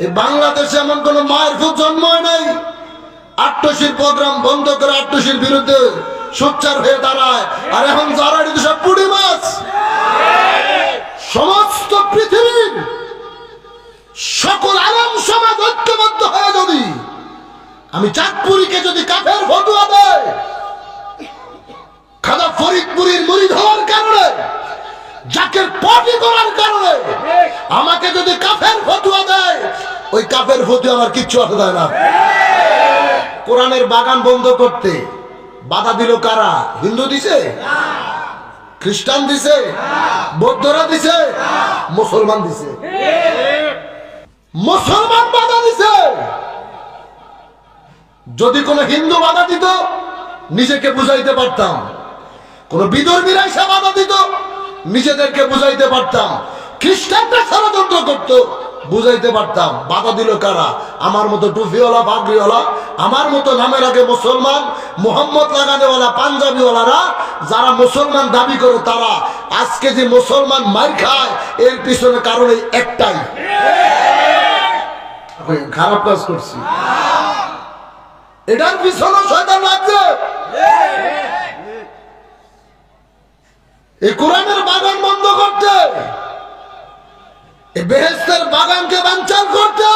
এই বাংলাদেশে এমন কোন মায়ের খুব জন্ম হয় নাই? আট্টশীর প্রোগ্রাম বন্ধ করে আট্টশীর বিরুদ্ধে সোচ্চার হয়ে দাঁড়ায়। আর এখন যারা এটা সব পুড়ি মাছ। সমস্ত পৃথিবীর সকল আলম সমাজ ঐক্যবদ্ধ হয়ে যদি আমি চাঁদপুরীকে যদি কাফের ফতুয়া দেয় খাদা ফরিদপুরীর মুড়িদ হওয়ার কারণে জাকের পটি করার কারণে আমাকে যদি কাফের ফতুয়া দেয়, ওই কাফের ফতুয়া আমার কিচ্ছু আসে দেয় না। কোরআনের বাগান বন্ধ করতে বাধা দিল কারা? হিন্দু দিছে? খ্রিস্টান দিছে? বৌদ্ধরা দিছে? মুসলমান দিছে? মুসলমান বাধা দিছে। যদি কোনো হিন্দু বাধা দিত, নিজেকে বুঝাইতে পারতাম। কোন বিদর্মীরা এসে বাধা দিত। নিজেদেরকে বুঝাইতে পারতাম। খ্রিস্টানরা ষড়যন্ত্র করতো, বুঝাইতে পারতাম, বাধা দিল কারা? আমার মতো টুফিওয়ালা, পাগড়িওয়ালা, আমার মতো নামের আগে মুসলমান, মোহাম্মদ লাগানেওয়ালা, পাঞ্জাবিওয়ালারা, যারা মুসলমান দাবি করে তারা আজকে যে মুসলমান মার খায়, এর পিছনে কারণ একটাই। খারাপ কাজ করছি। এটার পিছনে শয়তান লাগছে এই কোরআনের বাগান বন্ধ করতে এই বেহেস্তের বাগানকে বাঞ্চাল করতে।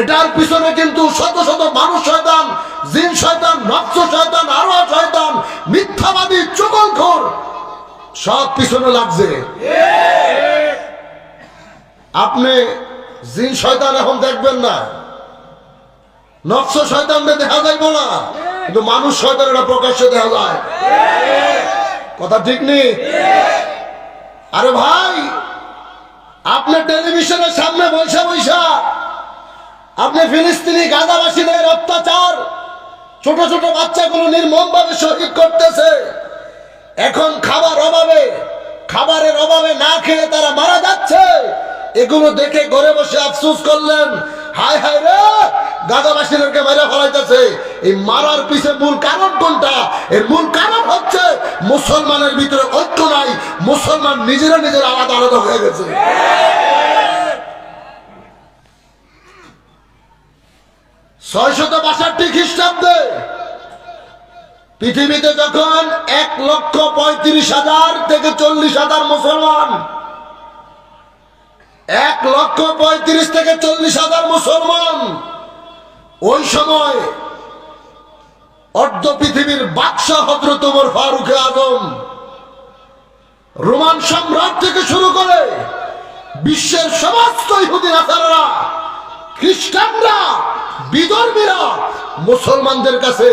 এটার পিছনে কিন্তু শত শত মানুষ শয়তান, জিন শয়তান নকশ শয়তান আরও শয়তান, মিথ্যাবাদী চকলখোর সব পিছনে লাগছে। আপনি জিন শয়তান এখন দেখবেন না। নকশ শয়তানদের দেখা যাইব না, কিন্তু মানুষ শয়তানেরা প্রকাশ্যে দেখা যায়। কথা ঠিক নেই? আরে ভাই আপনি টেলিভিশনের সামনে বৈশা বৈশা আপনি ফিলিস্তিনি গাজাবাসীদের অত্যাচার, ছোট ছোট বাচ্চাগুলো নির্মম ভাবে শহীদ করতেছে। এখন খাবার অভাবে, খাবারের অভাবে না খেয়ে তারা মারা যাচ্ছে। এগুলো দেখে ঘরে বসে আফসোস করলেন, হায় হায় রে, গাজাবাসীদেরকে মেরে ফেলাইতেছে। এই মারার পিছে মূল কারণ কোনটা? এর মূল কারণ হচ্ছে মুসলমানের ভিতরে ঐক্য নাই, মুসলমান নিজেরা নিজের আলাদা আলাদা হয়ে গেছে। ছয়শত বাষট্টি খ্রিস্টাব্দে পৃথিবীতে যখন এক লক্ষ পঁয়ত্রিশ হাজার থেকে চল্লিশ হাজার মুসলমান, এক লক্ষ পঁয়ত্রিশ থেকে চল্লিশ হাজার মুসলমান, ওই সময় অর্ধ পৃথিবীর বাদশাহ হজরত ওমর ফারুক আজম রোমান সম্রাট থেকে শুরু করে বিশ্বের সমস্ত ইহুদি নাসারারা, খ্রিস্টানরা, বিধর্মীরা মুসলমানদের কাছে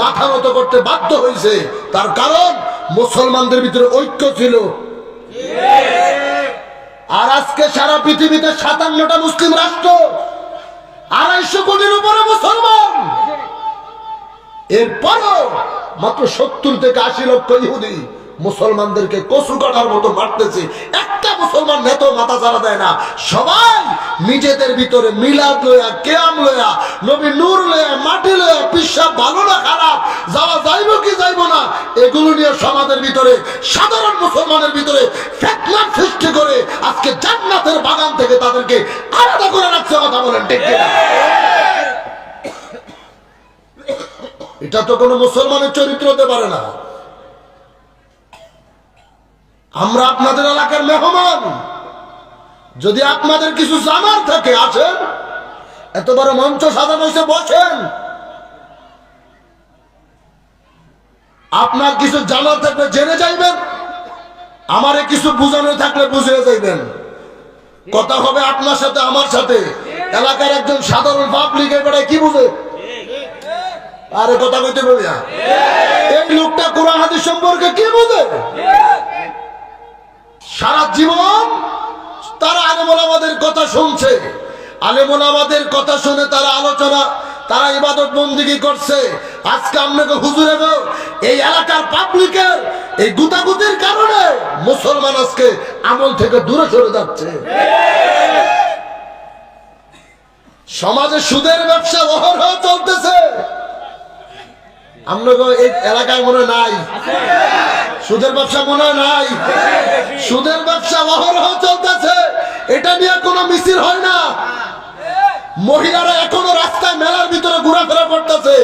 মাথা নত করতে বাধ্য হয়েছে। তার কারণ মুসলমানদের ভিতরে ঐক্য ছিল। আর আজকে সারা পৃথিবীতে সাতান্নটা মুসলিম রাষ্ট্র, আড়াইশো কোটির উপরে মুসলমান। এরপরও মাত্র সত্তর থেকে আশি লক্ষ ইহুদি মুসলমানদেরকে কচু কাটার মতো মারতেছে একটা মুসলমান নেত মাথা চারা দেয় না সবাই নিজেদের ভিতরে মিলাদ লয়া কেয়াম লয়া নবী নূর লয়া মাটি লয়া পিসাব ভালো না খারাপ, যাওয়া যাইব কি যাইব না, এগুলো নিয়ে সমাজের ভিতরে, সাধারণ মুসলমানের ভিতরে ফেতনার সৃষ্টি করে আজকে জান্নাতের বাগান থেকে তাদেরকে আলাদা করে রাখছে, কথা বলেন ঠিক কিনা? এটা তো কোনো মুসলমানের চরিত্র হতে পারে না। আমরা আপনাদের এলাকার মেহমান। যদি আপনাদের কিছু জানার থাকে আছেন এত বড় মঞ্চ সাজানো হয়েছে, বসেন। আপনার কিছু জানার থাকলে জেনে যাইবেন। আমারে কিছু বুঝানো থাকলে বুঝিয়ে যাইবেন। কথা হবে আপনার সাথে, আমার সাথে। এলাকার একজন সাধারণ পাবলিক এবারে কি বুঝে? আরে কথা কইতে বলি না। এই লোকটা কোরআন হাদিস সম্পর্কে কি বুঝে? সারা জীবন তারা আলেমুল আমাদের কথা শুনছে। আলেমুল আমাদের কথা শুনে তারা আলোচনা তারা ইবাদত বন্দিগি করছে। আজকে আপনাকে হুজুরে গো, এই এলাকার পাবলিকের এই গুতাগুতির কারণে মুসলমান আজকে আমল থেকে দূরে সরে যাচ্ছে। সমাজে সুদের ব্যবসা অহরহ চলতেছে। আপনাকে এই এলাকায় মনে নাই। সুদের ব্যবসা মনে নাই। সুদের ব্যবসা অহরহ চলতেছে। এটা নিয়ে কোনো মিছিল হয় না। মহিলারা এখনও রাস্তায় মেলার ভিতরে ঘোরাফেরা করতেছে।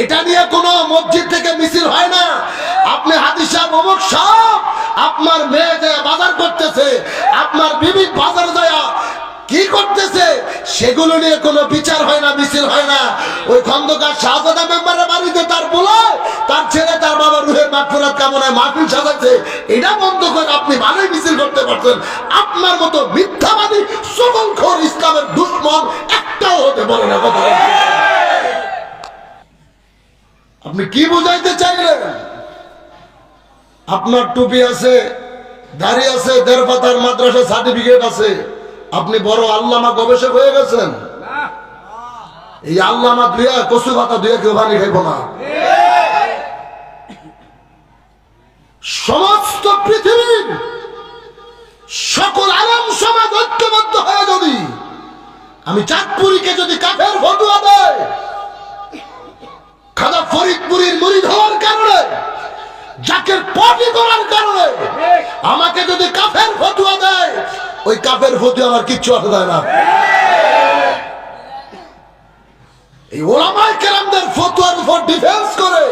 এটা নিয়ে কোনো মসজিদ থেকে মিছিল হয় না। আপনি হাদিস সাহেব, অমুক আপনার মেয়ে বাজার করতেছে, আপনার বিবি বাজার যায় কি করতেছে? সেগুলো নিয়ে কোনো বিচার হয় না, মিছিল হয় না। ওই খন্দকার শাহজাদা মেম্বারের বাড়িতে তার বলায় তার ছেলে তার বাবা রুহের মাগফিরাত কামনায় মাহফিল সাজাচ্ছে। এটা বন্ধ করে আপনি ভালোই মিছিল করতে পারছেন আপনার মতো মিথ্যাবাদী সকলখোর ইসলামের দুশ্মন একটাও হতে পারে না কথা আপনি কি বুঝাইতে চাইলেন? আপনার টুপি আছে, দাড়ি আছে, দেড় পাতার মাদ্রাসা সার্টিফিকেট আছে। আপনি বড় আল্লামা গবেষক হয়ে গেছেন। এই আল্লামা দুয়া কচু পাতা দুয়া কেউ ভানি খাইব না। সমস্ত পৃথিবীর সকল আলম সমাজ ঐক্যবদ্ধ হয়ে যদি আমি চাঁদপুরীকে যদি কাফের ফটুয়া দেয়, খাদা ফরিদপুরীর মুড়ি হওয়ার কারণে, জাকের পটি করার কারণে, আমাকে যদি কাফের ফতুয়া দেয় ওই কাফের ফতুয়া আমার কিচ্ছু আসে দেয় না। এই কেরামদের ফতুয়ার উপর ডিফেন্স করে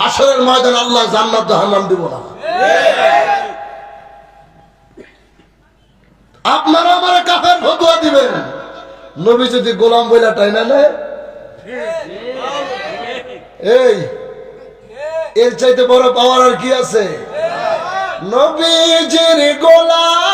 হাসরের ময়দান আল্লাহ জান্নাত জাহান্নাম দিব না। আপনারা আমার কাফের ফতুয়া দিবেন। নবী যদি গোলাম বইলা টাইনা নেয়? এই, এর চাইতে বড় পাওয়ার আর কি আছে? নবীজির গোলামের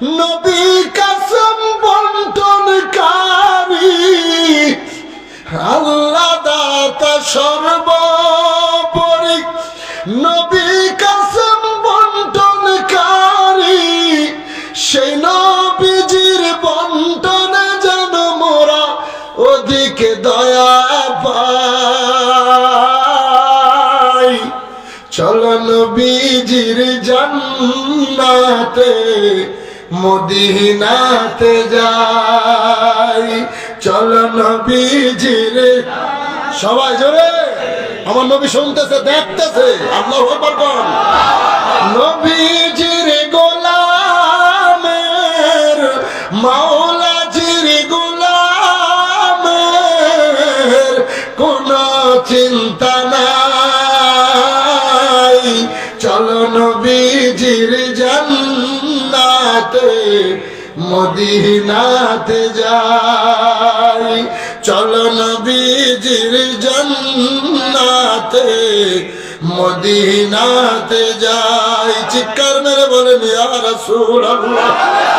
নবী কাসম বন্টনকারী আল্লাহ দাতা সর্বোপরি। নবী কাসম বন্টনকারী সেই নবীজির বন্টনে যেন দয়া পাই। চলন বীজির জান্নাতে মদিনাতে যাই। চলন বীজির সবাই জোরে। আমার নবী শুনতেছে, দেখতেছে। আল্লাহ নবীজির গোলামের, মাওলাজির গোলামের কোন চিন্তা নাই। চলো নবীজির জান্নাতে মদিনাতে যাই। চলো নবীজির জন্নাতে মদিনাতে যাই। চিৎকার মেরে বলেন ইয়া রাসূলুল্লাহ।